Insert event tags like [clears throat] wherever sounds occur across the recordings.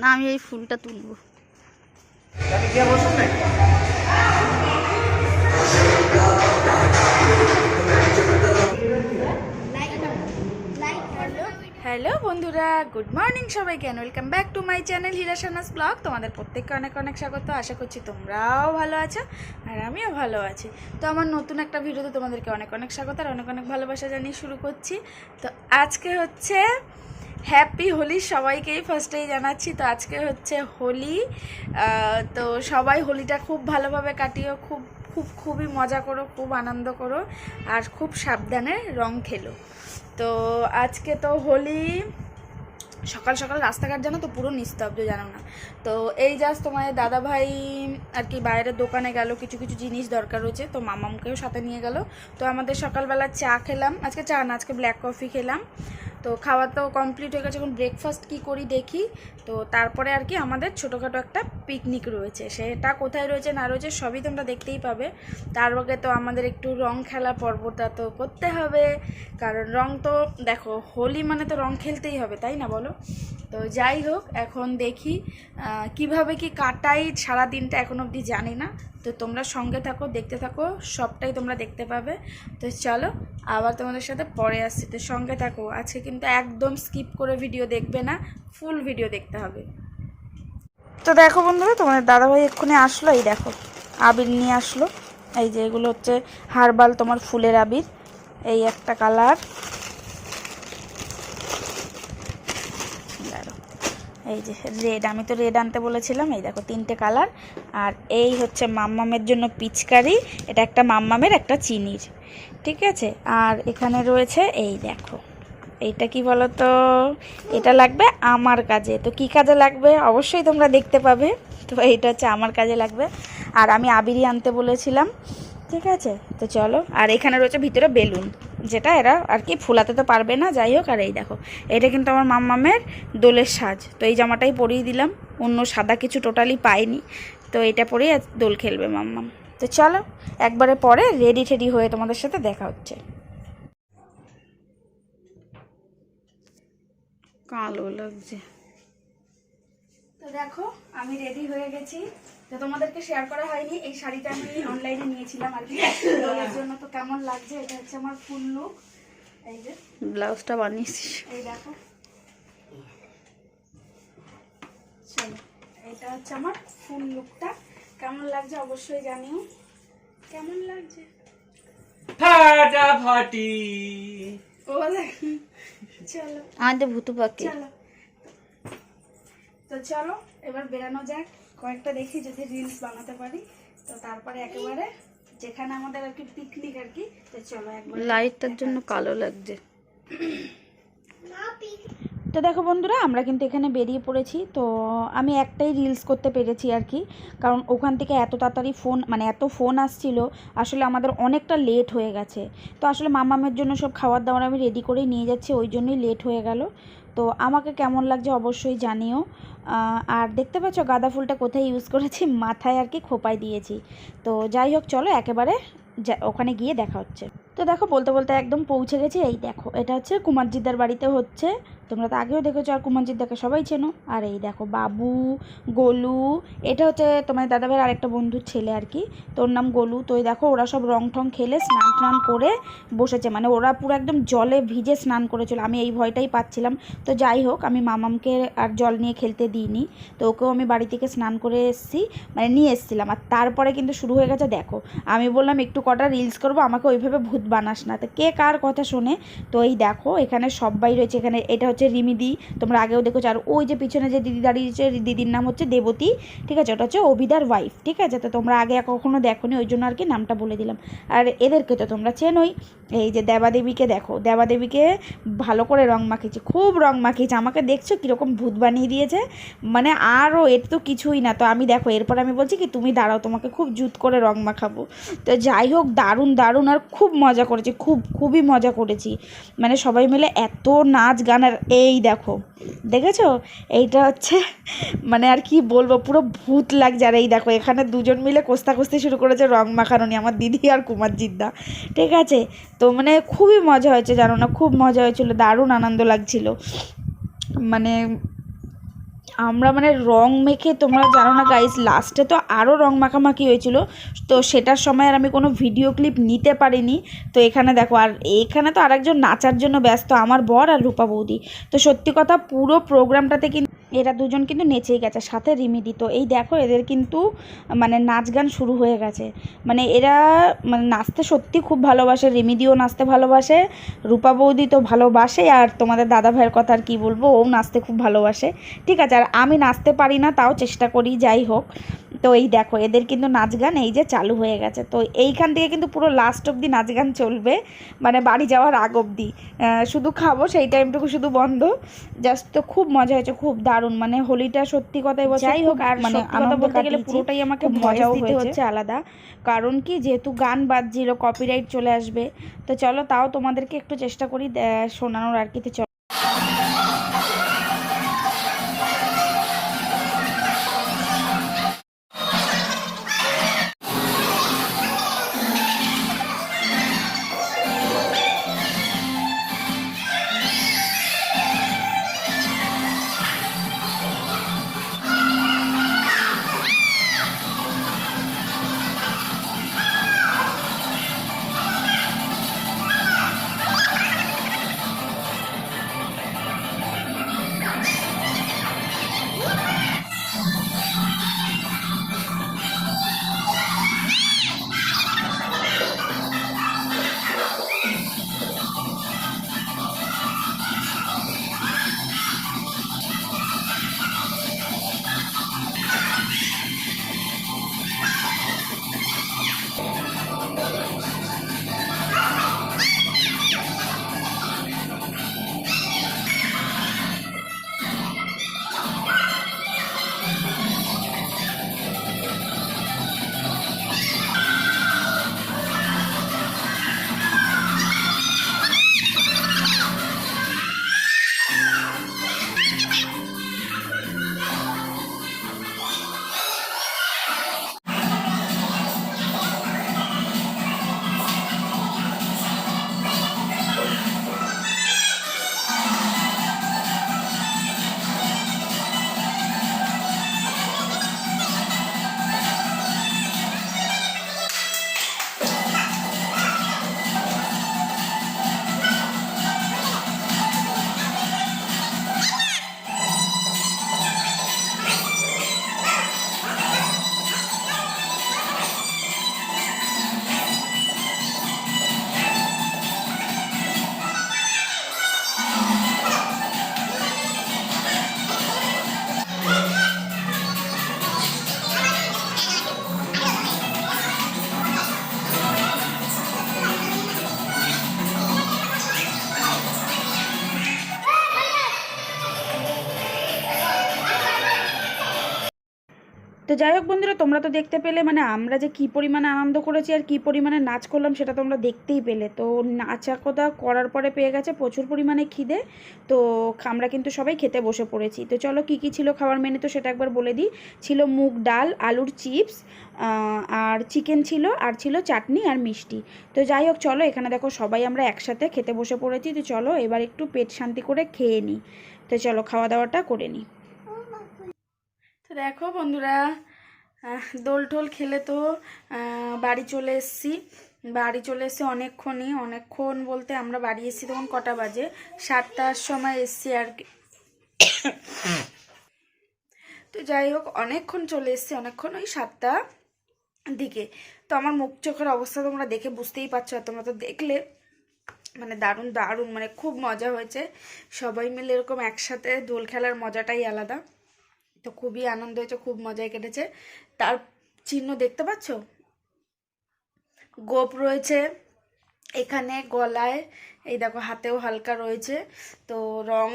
না আমি এই ফুলটা তুলবো। হ্যালো বন্ধুরা গুড মর্নিং সবাইকে welcome back to my channel হিরাসানাস blog তোমাদের প্রত্যেককে অনেক অনেক স্বাগত আশা করছি তোমরাও ভালো আছো আর আমিও ভালো আছি। তো আমার নতুন একটা ভিডিওতে তোমাদেরকে অনেক অনেক স্বাগত আর অনেক অনেক ভালোবাসা জানিয়ে শুরু করছি। তো আজকে হচ্ছে হ্যাপি হোলি সবাইকেই ফার্স্টেই জানাচ্ছি। তো আজকে হচ্ছে হোলি। তো সবাই হোলিটা খুব ভালোভাবে কাটিও, খুব খুব, খুবই মজা করো, খুব আনন্দ করো, আর খুব সাবধানে রং খেলো। তো আজকে তো হোলি, সকাল সকাল রাস্তাঘাট জানো তো পুরো নিস্তব্ধ, জানো না? তো এই জাস্ট তোমার দাদা ভাই আর কি বাইরের দোকানে গেল, কিছু কিছু জিনিস দরকার হয়েছে, তো মামামকেও সাথে নিয়ে গেল। তো আমাদের সকালবেলা চা খেলাম, আজকে চা না, আজকে ব্ল্যাক কফি খেলাম। তো খাওয়া তো কমপ্লিট হয়ে গেছে। এখন ব্রেকফাস্ট কি করি দেখি। তো তারপরে আর কি আমাদের ছোটোখাটো একটা পিকনিক রয়েছে। সেটা কোথায় রয়েছে না রয়েছে সবই তোমরা দেখতেই পাবে। তার আগে তো আমাদের একটু রং খেলা পর্বটা তো করতে হবে। কারণ রং তো, দেখো, হোলি মানে তো রং খেলতেই হবে, তাই না বলো? তো যাই হোক, এখন দেখি কীভাবে কি কাটাই সারা দিনটা এখন অবধি জানি না। তো তোমরা সঙ্গে থাকো, দেখতে থাকো, সবটাই তোমরা দেখতে পাবে। তো চলো, আবার তোমাদের সাথে পরে আসছি। তো সঙ্গে থাকো, আজকে কিন্তু একদম স্কিপ করে ভিডিও দেখবে না ফুল ভিডিও দেখতে হবে। তো দেখো বন্ধুরা, তোমাদের দাদাভাই এক্ষুনি আসলো, এই দেখো, আবির নিয়ে আসলো। এই যে এগুলো হচ্ছে হারবাল তোমার ফুলের আবির, এই একটা কালার দাঁড়াও। এই যে রেড আমি তো রেড আনতে বলেছিলাম, এই দেখো তিনটে কালার আর এই হচ্ছে মাম্মামের জন্য পিচকারি, এটা একটা মাম্মামের, একটা চিনির, ঠিক আছে? আর এখানে রয়েছে, এই দেখো, এইটা কি বলো তো এটা লাগবে আমার কাজে, তো কি কাজে লাগবে? অবশ্যই তোমরা দেখতে পাবে, তো এইটা হচ্ছে আমার কাজে লাগবে, আর আমি আবিরি আনতে বলেছিলাম, ঠিক আছে? তো চলো, আর এখানে রয়েছে ভিতরে বেলুন যেটা এরা আর কি ফুলাতে তো পারবে না, যাই হোক, আর এই দেখো, এটা কিন্তু আমার মাম্মামের দোলের সাজ। তো এই জামাটাই পরিয়ে দিলাম, অন্য সাদা কিছু টোটালি পাইনি। তো এটা পরেই দোল খেলবে মাম্মাম। তো চলো, একবারে পরে রেডি টেডি হয়ে তোমাদের সাথে দেখা হচ্ছে। কালো লাগছে। দেখো আমি রেডি হয়ে গেছি। তো তোমাদেরকে শেয়ার করা হয়নি এই শাড়িটা আমি অনলাইনে নিয়েছিলাম আর কি। দোলের জন্য তো কেমন লাগছে এটা হচ্ছে আমার ফুল লুক এই যে ব্লাউজটা বানিয়েছিস এই দেখো। চলো এটা হচ্ছে আমার ফুল লুকটা কেমন লাগছে অবশ্যই জানিও। কেমন লাগছে? ফাটাফাটি ও দেখ। চলো। আমাদের ভুতু পাখি চলো। তো চলো এবার বেরানো যাক। কয়েকটা দেখি যদি রিলস বানাতে পারি। তো তারপরে একেবারে যেখানে আমাদের আর কি পিকনিক আর কি তো চলো একবার লাইটটার জন্য কালো লাগছে। তো দেখো বন্ধুরা আমরা কিন্তু এখানে বেরিয়ে পড়েছি। তো আমি একটাই রিলস করতে পেরেছি আর কি। কারণ ওখান থেকে এত তাড়াতাড়ি ফোন মানে এত ফোন আসছিল আসলে আমাদের অনেকটা লেট হয়ে গেছে। তো আসলে মামামের জন্য সব খাবার দাবার আমি রেডি করেই নিয়ে যাচ্ছি ওই জন্যই লেট হয়ে গেল। তো আমাকে কেমন লাগছে অবশ্যই জানিও। আর দেখতে পাচ্ছ গাঁদা ফুলটা কোথায় ইউজ করেছি? [laughs] মাথায় আর কি খোপায় দিয়েছি। তো যাই হোক, চলো একেবারে ওখানে গিয়ে দেখা হচ্ছে। তো দেখো, বলতে বলতে একদম পৌঁছে গেছি। এই দেখো, এটা হচ্ছে কুমারজিদার বাড়িতে হচ্ছে তোমরা তো আগেও দেখেছ আর কুমারজিদাকে সবাই চেনো। আর এই দেখো বাবু, গোলু, এটা হচ্ছে তোমার দাদাভাইয়ের আরেকটা বন্ধুর ছেলে আর কি। তোর নাম গোলু। তো এই দেখো ওরা সব রং ঠং খেলে স্নান টান করে বসেছে। মানে ওরা পুরো একদম জলে ভিজে স্নান করেছিল। আমি এই ভয়টাই পাচ্ছিলাম। তো যাই হোক, আমি মামামকে আর জল নিয়ে খেলতে দিইনি। তো ওকেও আমি বাড়ি থেকে স্নান করে এসেছি মানে নিয়ে এসেছিলাম। আর তারপরে কিন্তু শুরু হয়ে গেছে, দেখো। আমি বললাম, একটু কটা রিলস করব, আমাকে ওইভাবে ভূত বানাস না। তো কে কার কথা শোনে? তো এই দেখো, এখানে সবাই রয়েছে। এখানে এটা হচ্ছে রিমিদি তোমরা আগেও দেখেছ আর ওই যে পিছনে যে দিদি দাঁড়িয়েছে, দিদির নাম হচ্ছে দেবতী। ঠিক আছে? ওটা হচ্ছে অবিদার ওয়াইফ ঠিক আছে? তো তোমরা আগে কখনো দেখোনি, ওই জন্য আর কি নামটা বলে দিলাম। আর এদেরকে তো তোমরা চেনোই। এই যে দেবাদেবীকে দেখো, দেবাদেবীকে ভালো করে রং মাখিয়েছে, খুব রং মাখিয়েছে। আমাকে দেখছ কীরকম ভূত বানিয়ে দিয়েছে? মানে আরও এর তো কিছুই না। তো আমি দেখো, এরপর আমি বলছি কি, তুমি দাঁড়াও, তোমাকে খুব জুত করে রং মাখাবো। তো যাই হোক, দারুণ দারুণ, আর খুব মজা করেছি, খুব, খুবই মজা করেছি। মানে সবাই মিলে এত নাচ গান আর এই দেখো, দেখেছ? এইটা হচ্ছে মানে আর কি বলব, পুরো ভূত লাগছে আর এই দেখো, এখানে দুজন মিলে কোস্তা কোস্তি শুরু করেছে রং মাখানো নিয়ে আমার দিদি আর কুমার জিদ্দা ঠিক আছে? তো মানে খুবই মজা হয়েছে, জানো না? খুব মজা হয়েছিল, দারুণ আনন্দ লাগছিল। মানে আমরা মানে রং মেখে তোমরা জানো না গাইস লাস্টে তো আরও রং মাখামাখি হয়েছিল। তো সেটার সময় আর আমি কোনো ভিডিও ক্লিপ নিতে পারিনি। তো এখানে দেখো, আর এখানে তো আরেকজন নাচার জন্য ব্যস্ত, আমার বর আর রূপা বৌদি। তো সত্যি কথা, পুরো প্রোগ্রামটাতে কিন্তু এরা দুজন কিন্তু নেচেই গেছে, সাথে রিমিডি তো এই দেখো, এদের কিন্তু মানে নাচ গান শুরু হয়ে গেছে। মানে এরা মানে নাচতে সত্যি খুব ভালোবাসে রিমিডিও নাচতে ভালোবাসে, রূপা বৌদি তো ভালোবাসে, আর তোমাদের দাদা ভাইয়ের কথা আর কী বলব ও নাচতে খুব ভালোবাসে। ঠিক আছে, আর আমি নাচতে পারি না, তাও চেষ্টা করি, যাই হোক। তো এই দেখো, এদের কিন্তু নাচ গান এই যে চালু হয়ে গেছে। তো এইখান থেকে কিন্তু পুরো লাস্ট অবধি নাচ গান চলবে মানে বাড়ি যাওয়ার আগ অবধি। শুধু খাব, সেই টাইমটুকু শুধু বন্ধ। জাস্ট তো খুব মজা হয়েছে, খুব দারুণ মানে হোলিটা সত্যি কথাই বলছি যাই হোক আর মানে আমার বলতে গেলে পুরোটাই আমাকে মজাও দিতে হচ্ছে আলাদা। কারণ কি যেহেতু গান বাজছিল কপিরাইট চলে আসবে। তো চলো তাও তোমাদেরকে একটু চেষ্টা করি শোনানোর আর কি। তো তো যাই হোক বন্ধুরা, তোমরা তো দেখতে পেলে মানে আমরা যে কী পরিমাণে আনন্দ করেছি আর কী পরিমাণে নাচ করলাম, সেটা তোমরা দেখতেই পেলে। তো নাচা কথা করার পরে পেয়ে গেছে প্রচুর পরিমাণে খিদে, তো আমরা কিন্তু সবাই খেতে বসে পড়েছি। তো চলো কী কী ছিল খাবার মেনু তো সেটা একবার বলে দিই। ছিল মুগ ডাল, আলুর চিপস আর চিকেন ছিল, আর ছিল চাটনি আর মিষ্টি। তো যাই হোক, চলো এখানে দেখো সবাই আমরা একসাথে খেতে বসে পড়েছি। তো চলো এবার একটু পেট শান্তি করে খেয়ে নিই। তো চলো খাওয়া দাওয়াটা করে নিই। দেখো বন্ধুরা দোল টোল খেলে তো বাড়ি চলে এসেছি। বাড়ি চলে এসেছি অনেকক্ষণই। অনেকক্ষণ বলতে আমরা বাড়ি এসেছি তখন কটা বাজে? সাতটার সময় এসেছি আর কি। তো যাই হোক, অনেকক্ষণ চলে এসেছি, অনেকক্ষণ ওই সাতটা দিকে। তো আমার মুখ চোখের অবস্থা তোমরা দেখে বুঝতেই পারছ তোমরা তো দেখলে। মানে দারুণ দারুণ মানে খুব মজা হয়েছে। সবাই মিলে এরকম একসাথে দোল খেলার মজাটাই আলাদা। তো খুবই আনন্দ হয়েছে, খুব মজায় কেটেছে। তার চিহ্ন দেখতে পাচ্ছ? গোপ রয়েছে এখানে গলায়, এই দেখো হাতেও হালকা রয়েছে। তো রং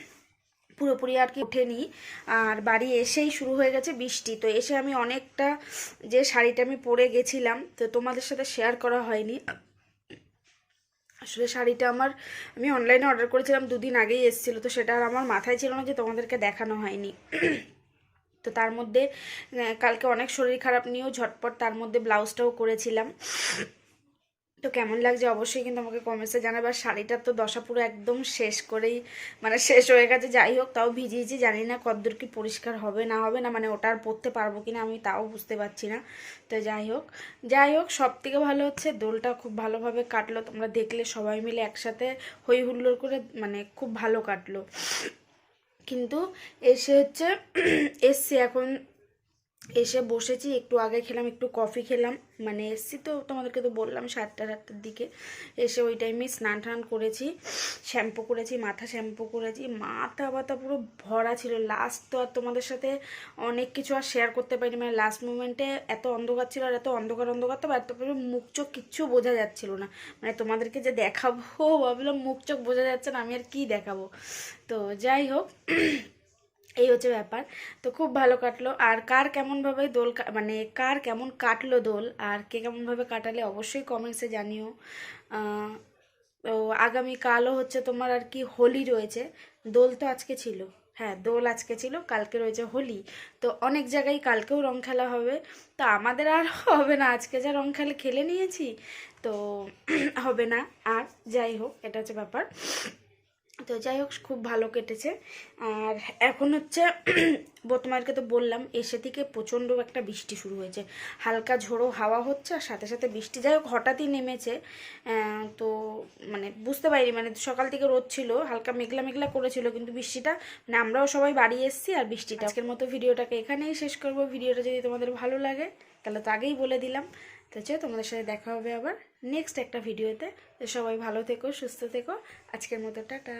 [clears throat] পুরোপুরি আর কি ওঠেনি। আর বাড়ি এসেই শুরু হয়ে গেছে বৃষ্টি। তো এসে আমি অনেকটা যে শাড়িটা আমি পরে গেছিলাম, তো তোমাদের সাথে শেয়ার করা হয়নি। আসলে শাড়িটা আমার, আমি অনলাইনে অর্ডার করেছিলাম দুদিন আগেই এসেছিল, তো সেটা আর আমার মাথায় ছিল না যে তোমাদেরকে দেখানো হয়নি। তো তার মধ্যে কালকে অনেক শরীর খারাপ নিয়েও ঝটপট তার মধ্যে ব্লাউজটাও করেছিলাম। তো কেমন লাগছে? অবশ্যই কিন্তু আমাকে কমেন্টসে জানাবে। আর শাড়িটার তো দশা পুরো একদম শেষ করেই মানে শেষ হয়ে গেছে। যাই হোক, তাও ভিজিয়েছি। জানি না কতদূর কি পরিষ্কার হবে, না হবে না মানে ওটা আর পরতে পারব কিনা আমি তাও বুঝতে পারছি না। তো যাই হোক যাই হোক সব থেকে ভালো হচ্ছে দোলটা খুব ভালোভাবে কাটলো। তোমরা দেখলে সবাই মিলে একসাথে হই হুল্লোড় করে মানে খুব ভালো কাটলো। কিন্তু এসে হচ্ছে, এসছি এখন এসে বসেছি, একটু আগে খেলাম, একটু কফি খেলাম। মানে এসছি তো তোমাদেরকে তো বললাম সাতটা, সাতটার দিকে। এসে ওই টাইমে স্নান টান করেছি শ্যাম্পু করেছি, মাথা শ্যাম্পু করেছি। মাথা ব্যথা পুরো ভরা ছিল। লাস্ট তো আর তোমাদের সাথে অনেক কিছু আর শেয়ার করতে পারিনি। মানে লাস্ট মোমেন্টে এত অন্ধকার ছিল আর এত অন্ধকার অন্ধকার তো এত পুরো মুখ চোখ কিচ্ছু বোঝা যাচ্ছিল না। মানে তোমাদেরকে যে দেখাবো, ভাবলাম মুখ চোখ বোঝা যাচ্ছে না, আমি আর কী দেখাবো? তো যাই হোক এই হচ্ছে ব্যাপার। তো খুব ভালো কাটলো। আর কার কেমনভাবে দোল মানে কার কেমন কাটলো দোল আর কে কেমনভাবে কাটালে অবশ্যই কমেন্টসে জানিও। তো আগামীকালও হচ্ছে তোমার আর কি হোলি রয়েছে। দোল তো আজকে ছিল। হ্যাঁ দোল আজকে ছিল, কালকে রয়েছে হোলি। তো অনেক জায়গায় কালকেও রং খেলা হবে। তো আমাদের আর হবে না। আজকে যা রং খেলে খেলে নিয়েছি, তো [clears throat] হবে না। আর যাই হোক, এটা হচ্ছে ব্যাপার। তো যাই হোক খুব ভালো কেটেছে। আর এখন হচ্ছে [clears throat] তোমাদেরকে তো বললাম এসে থেকে প্রচণ্ড একটা বৃষ্টি শুরু হয়েছে। হালকা ঝোড়ো হাওয়া হচ্ছে আর সাথে সাথে বৃষ্টি। যাই হোক হঠাৎই নেমেছে। তো মানে বুঝতে পারিনি মানে সকাল থেকে রোদ ছিল হালকা মেঘলা মেঘলা করেছিল কিন্তু বৃষ্টিটা মানে আমরাও সবাই বাড়ি এসেছি আর বৃষ্টিটা। আজকের মতো ভিডিওটাকে এখানেই শেষ করব। ভিডিওটা যদি তোমাদের ভালো লাগে তাহলে তো আগেই বলে দিলাম। তো চলো তোমাদের সাথে দেখা হবে আবার নেক্সট একটা ভিডিওতে তো সবাই ভালো থেকো, সুস্থ থেকো। আজকের মতো টাটা।